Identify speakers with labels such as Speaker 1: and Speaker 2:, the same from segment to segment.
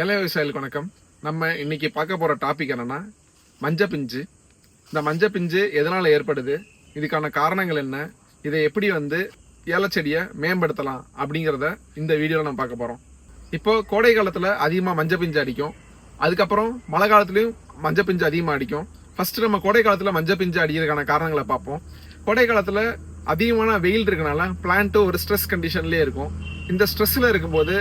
Speaker 1: இளைய விவசாயிகளுக்கு வணக்கம். நம்ம இன்னைக்கு பார்க்க போற டாபிக் என்னன்னா மஞ்ச பிஞ்சு. இந்த மஞ்ச பிஞ்சு எதனால ஏற்படுது? இதுக்கான காரணங்கள் என்ன? இதை எப்படி வந்து ஏலச்செடியை மேம்படுத்தலாம் அப்படிங்கிறத இந்த வீடியோவில் நம்ம பார்க்க போகிறோம் இப்போ கோடை காலத்தில் அதிகமாக மஞ்ச பிஞ்சு அடிக்கும். அதுக்கப்புறம் மழை காலத்துலேயும் மஞ்ச பிஞ்சு அதிகமாக அடிக்கும். ஃபர்ஸ்ட் நம்ம கோடை காலத்தில் மஞ்ச பிஞ்சு அடிக்கிறதுக்கான காரணங்களை பார்ப்போம். கோடை காலத்தில் அதிகமான வெயில் இருக்கனால பிளான்ட்டு ஒரு ஸ்ட்ரெஸ் கண்டிஷன்லேயே இருக்கும். இந்த ஸ்ட்ரெஸ்ல இருக்கும்போது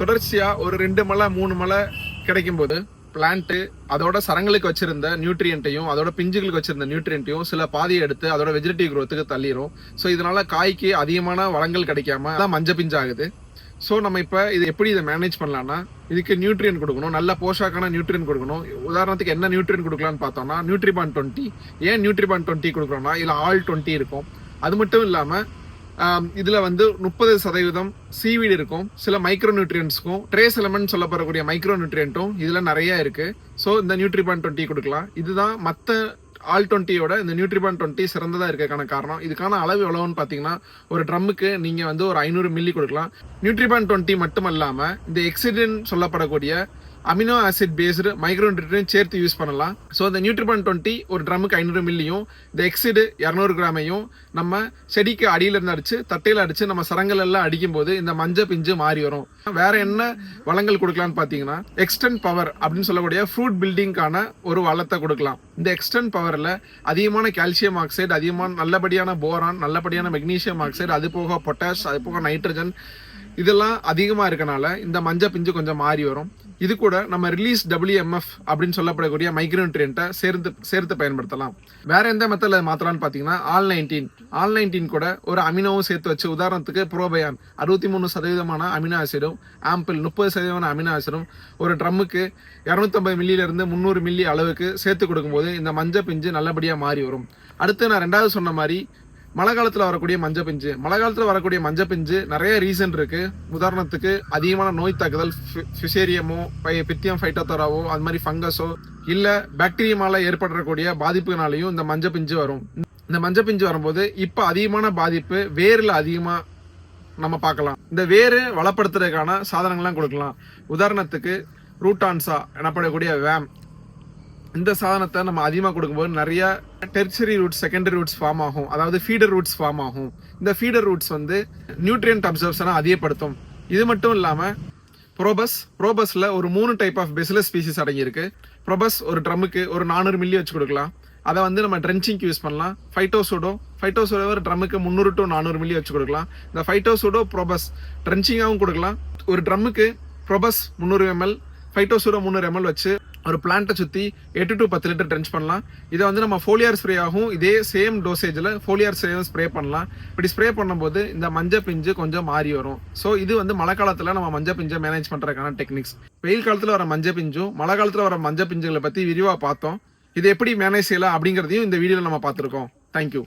Speaker 1: தொடர்ச்சியா ஒரு ரெண்டு மலை மூணு மலை கிடைக்கும் போது பிளான்ட்டு அதோட சரங்களுக்கு வச்சிருந்த நியூட்ரியன்ட்டையும் அதோட பிஞ்சுகளுக்கு வச்சிருந்த நியூட்ரியன்ட்டையும் சில பாதியை எடுத்து அதோட வெஜிடேட்டிவ் குரோத்துக்கு தள்ளிடும் ஸோ இதனால காய்க்கு அதிகமான வளங்கள் கிடைக்காம தான் மஞ்ச பிஞ்சு ஆகுது ஸோ நம்ம இப்போ இது எப்படி இதை மேனேஜ் பண்ணலாம்னா இதுக்கு நியூட்ரியன் கொடுக்கணும் நல்ல போஷாக்கான நியூட்ரியன் கொடுக்கணும். உதாரணத்துக்கு என்ன நியூட்ரியன் கொடுக்கலாம்னு பார்த்தோம்னா நியூட்ரிபான் டுவெண்ட்டி ஏன் நியூட்ரிபான் டுவெண்ட்டி கொடுக்குறோம்னா இதில் ஆல் டுவெண்ட்டி இருக்கும். அது மட்டும் இல்லாமல் இதில் வந்து முப்பது சதவீதம் சீவீடு இருக்கும். சில மைக்ரோ நியூட்ரியன்ஸ்க்கும் ட்ரேஸ் எலமெண்ட் சொல்லப்படக்கூடிய மைக்ரோ நியூட்ரியன்ட்டும் இதில் நிறைய இருக்குது ஸோ இந்த நியூட்ரிபான் டுவெண்ட்டி கொடுக்கலாம். இதுதான் மற்ற ஆல் டுவெண்ட்டியோட இந்த நியூட்ரிபான் டுவெண்ட்டி சிறந்ததாக இருக்கக்கான காரணம். இதுக்கான அளவு எவ்வளவுன்னு பார்த்தீங்கன்னா ஒரு ட்ரம்முக்கு நீங்கள் வந்து ஒரு ஐநூறு மில்லி கொடுக்கலாம். நியூட்ரிபான் டுவெண்ட்டி மட்டும் இல்லாமல் இந்த எக்ஸிடென்ட் சொல்லப்படக்கூடிய amino acid based micro nutrient சேர்த்து யூஸ் பண்ணலாம். ஸோ இந்த நியூட்ரிபன் டுவெண்ட்டி ஒரு ட்ரம்முக்கு ஐநூறு மில்லியும் இந்த எக்ஸிடு இரநூறு கிராமையும் நம்ம செடிக்கு அடியில் இருந்து அடிச்சு தட்டையில் அடிச்சு நம்ம சரங்கள் எல்லாம் அடிக்கும் போது இந்த மஞ்சள் பிஞ்சு மாறி வரும். வேற என்ன வளங்கள் கொடுக்கலாம்னு பார்த்தீங்கன்னா எக்ஸ்டென்ட் பவர் அப்படின்னு சொல்லக்கூடிய ஃப்ரூட் பில்டிங்கான ஒரு வளத்தை கொடுக்கலாம். இந்த எக்ஸ்டென்ட் பவரில் அதிகமான கால்சியம் ஆக்சைடு அதிகமான நல்லபடியான போரான் நல்லபடியான மெக்னீஷியம் ஆக்சைடு அது போக பொட்டாஷ் அது போக நைட்ரஜன் இதெல்லாம் அதிகமாக இருக்கனால இந்த மஞ்சள் பிஞ்சு கொஞ்சம் மாறி வரும். இது கூட நம்ம ரிலீஸ் டபிள்யூஎம்எஃப் அப்படின்னு சொல்லப்படக்கூடிய மைக்ரோன்ட்ரியன்ட்டை சேர்த்து சேர்த்து பயன்படுத்தலாம். வேற எந்த மெத்தடில் மாற்றலாம்னு பார்த்தீங்கன்னா ஆல் நைன்டீன் ஆல் நைன்டீன் கூட ஒரு அமினோவும் சேர்த்து வச்சு உதாரணத்துக்கு ப்ரோபயான் அறுபத்தி மூணு சதவீதமான அமினோ ஆசிடும் ஆம்பிள் முப்பது சதவீதமான அமினோ ஆசிடும் ஒரு ட்ரம்முக்கு இரநூத்தம்பது மில்லியிலிருந்து முந்நூறு மில்லி அளவுக்கு சேர்த்து கொடுக்கும்போது இந்த மஞ்சள் பிஞ்சு நல்லபடியாக மாறி வரும். அடுத்து நான் ரெண்டாவது சொன்ன மாதிரி மழை காலத்தில் வரக்கூடிய மஞ்சள் பிஞ்சு மழை காலத்தில் வரக்கூடிய மஞ்சள் பிஞ்சு நிறைய ரீசன் இருக்கு. உதாரணத்துக்கு அதிகமான நோய் தாக்குதல் ஃபிஷேரியமோ பித்தியம் ஃபைட்டோத்தராவோ அது மாதிரி ஃபங்கஸோ இல்ல பாக்டீரியமால ஏற்படக்கூடிய பாதிப்புனாலையும் இந்த மஞ்சள் பிஞ்சு வரும். இந்த மஞ்சள் பிஞ்சு வரும்போது இப்ப அதிகமான பாதிப்பு வேர்ல அதிகமா நம்ம பார்க்கலாம். இந்த வேறு வளப்படுத்துறதுக்கான சாதனங்கள்லாம் கொடுக்கலாம். உதாரணத்துக்கு ரூட்டான்சா எனப்படக்கூடிய வேம். இந்த சாதனத்தை நம்ம அதிகமாக கொடுக்கும்போது நிறைய tertiary roots secondary roots form ஆகும். அதாவது ஃபீடர் ரூட்ஸ் ஃபார்ம் ஆகும். இந்த ஃபீடர் ரூட்ஸ் வந்து நியூட்ரியன்ட் அப்சர்ப்ஷனை அதிகப்படுத்தும். இது மட்டும் இல்லாமல் ப்ரோபஸ் ப்ரோபஸில் ஒரு மூணு டைப் ஆஃப் பெசிலஸ் ஸ்பீசிஸ் அடங்கியிருக்கு. ப்ரோபஸ் ஒரு ட்ரம்முக்கு ஒரு நானூறு மில்லி வச்சு கொடுக்கலாம். அதை வந்து நம்ம ட்ரென்ச்சிங்க்கு யூஸ் பண்ணலாம். ஃபைட்டோசோடோ ஃபைட்டோசோடோ ஒரு ட்ரம்முக்கு முந்நூறு டு நானூறு மில்லி வச்சு கொடுக்கலாம். இந்த ஃபைட்டோசோடோ ப்ரோபஸ் ட்ரென்ச்சிங்காகவும் கொடுக்கலாம். ஒரு ட்ரம்முக்கு ப்ரோபஸ் முந்நூறு எம்எல் ஃபைட்டோசோடோ முந்நூறு எம்எல் வச்சு ஒரு பிளான்ட்டை சுற்றி எட்டு டு பத்து லிட்டர் ட்ரென்ச் பண்ணலாம். இதை வந்து நம்ம ஃபோலியார் ஸ்ப்ரே ஆகும். இதே சேம் டோசேஜில் ஃபோலியார் ஸ்ப்ரேவும் ஸ்ப்ரே பண்ணலாம். இப்படி ஸ்ப்ரே பண்ணும்போது இந்த மஞ்சள் பிஞ்சு கொஞ்சம் மாறி வரும். ஸோ இது வந்து மழை காலத்தில் நம்ம மஞ்சள் பிஞ்சை மேனேஜ் பண்ணுறதுக்கான டெக்னிக்ஸ் வெயில் காலத்தில் வர மஞ்சள் பிஞ்சும் மழை காலத்தில் வர மஞ்சள் பிஞ்சுகளை பற்றி விரிவாக பார்த்தோம். இது எப்படி மேனேஜ் செய்யலாம் அப்படிங்கிறதையும் இந்த வீடியோவில் நம்ம பார்த்துருக்கோம். தேங்க்யூ